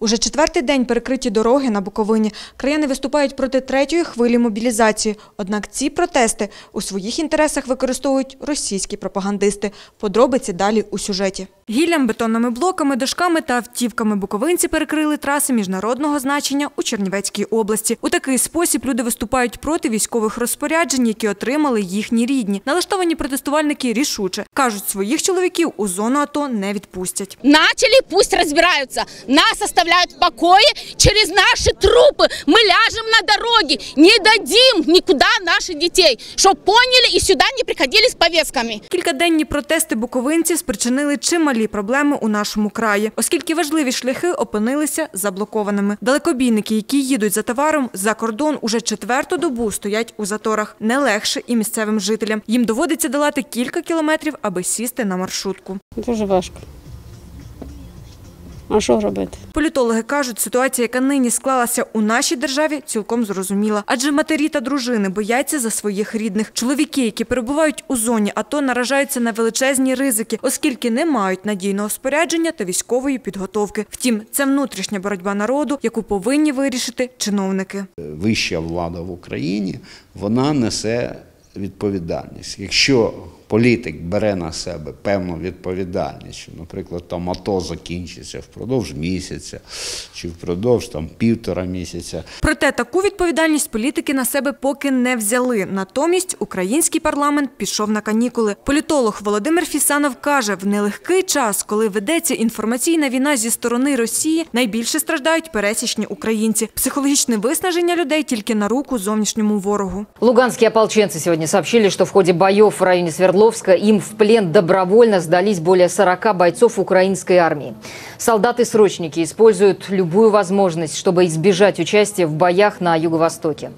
Уже четвертий день перекриті дороги на Буковині. Краяни виступають проти третьої хвилі мобілізації. Однак ці протести у своїх інтересах використовують російські пропагандисти. Подробиці далі у сюжеті. Гіллям, бетонними блоками, дошками та автівками буковинці перекрили траси міжнародного значення у Чернівецькій області. У такий спосіб люди виступають проти військових розпоряджень, які отримали їхні рідні. Налаштовані протестувальники рішуче кажуть, своїх чоловіків у зону АТО не відпустять. Начали, пусть разбираются. Нас оставляют в покое через наши трупы. Мы ляжем на дороге. Не дадим никуда наших детей. Чтоб поняли и сюда не приходили с повестками. Кількаденні протести буковинців спричинили чималі проблеми у нашому краї, оскільки важливі шляхи опинилися заблокованими. Далекобійники, які їдуть за товаром за кордон, уже четверту добу стоять у заторах. Не легше і місцевим жителям. Їм доводиться долати кілька кілометрів, аби сісти на маршрутку. Дуже важко. А що робити? Політологи кажуть, ситуація, яка нині склалася у нашій державі, цілком зрозуміла. Адже матері та дружини бояться за своїх рідних. Чоловіки, які перебувають у зоні АТО, наражаються на величезні ризики, оскільки не мають надійного спорядження та військової підготовки. Втім, це внутрішня боротьба народу, яку повинні вирішити чиновники. вища влада в Україні, вона несе відповідальність. Якщо політик бере на себе певну відповідальність, що, наприклад, там АТО закінчиться впродовж місяця чи впродовж там півтора місяця, Проте таку відповідальність політики на себе поки не взяли. Натомість український парламент пішов на канікули. Політолог Володимир Фісанов каже, в нелегкий час, коли ведеться інформаційна війна зі сторони Росії, найбільше страждають пересічні українці. Психологічне виснаження людей тільки на руку зовнішньому ворогу. Луганские ополченцы сегодня сообщили, что в ходе боев в районі районе Свердловска им в плен добровольно сдались более 40 бойцов украинской армии. Солдаты-срочники используют любую возможность, чтобы избежать участия в боях на Юго-Востоке.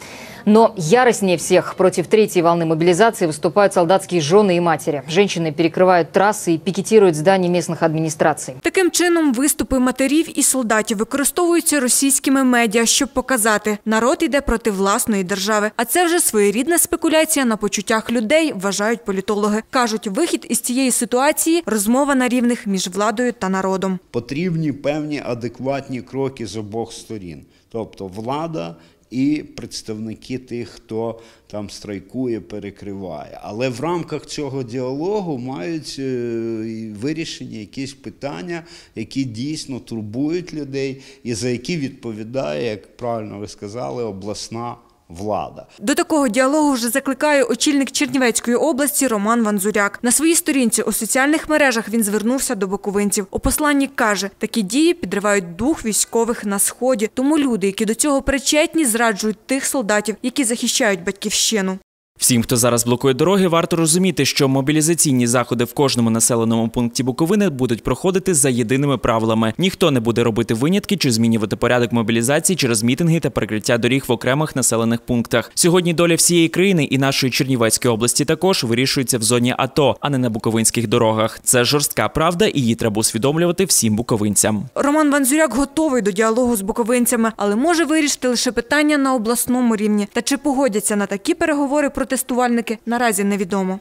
Но яростнее всех против третьей волны мобилизации выступают солдатские жены и матери. Женщины перекрывают трассы и пикетируют здания местных администраций. Таким чином, виступи матерів і солдатів використовуються російськими медіа, щоб показати, народ іде проти власної держави. А це вже своєрідна спекуляція на почуттях людей, вважають політологи. Кажуть, вихід із цієї ситуації розмова на рівних між владою та народом. потрібні певні адекватні кроки з обох сторін. Тобто влада і представники тих, хто там страйкує, перекриває. Але в рамках цього діалогу мають е, вирішені якісь питання, які дійсно турбують людей, і за які відповідає, як правильно ви сказали, обласна влада. До такого діалогу вже закликає очільник Чернівецької області Роман Ванзуряк. На своїй сторінці у соціальних мережах він звернувся до боковинців. У посланні каже, такі дії підривають дух військових на сході. Тому люди, які до цього причетні, зраджують тих солдатів, які захищають батьківщину. Всім, хто зараз блокує дороги, варто розуміти, що мобілізаційні заходи в кожному населеному пункті Буковини будуть проходити за єдиними правилами. Ніхто не буде робити винятки чи змінювати порядок мобілізації через мітинги та перекриття доріг в окремих населених пунктах. Сьогодні доля всієї країни і нашої Чернівецької області також вирішується в зоні АТО, а не на буковинських дорогах. Це жорстка правда, і її треба усвідомлювати всім буковинцям. Роман Ванзуряк готовий до діалогу з буковинцями, але може вирішити лише питання на обласному рівні. Та чи погодяться на такі переговори протестувальники, наразі невідомо.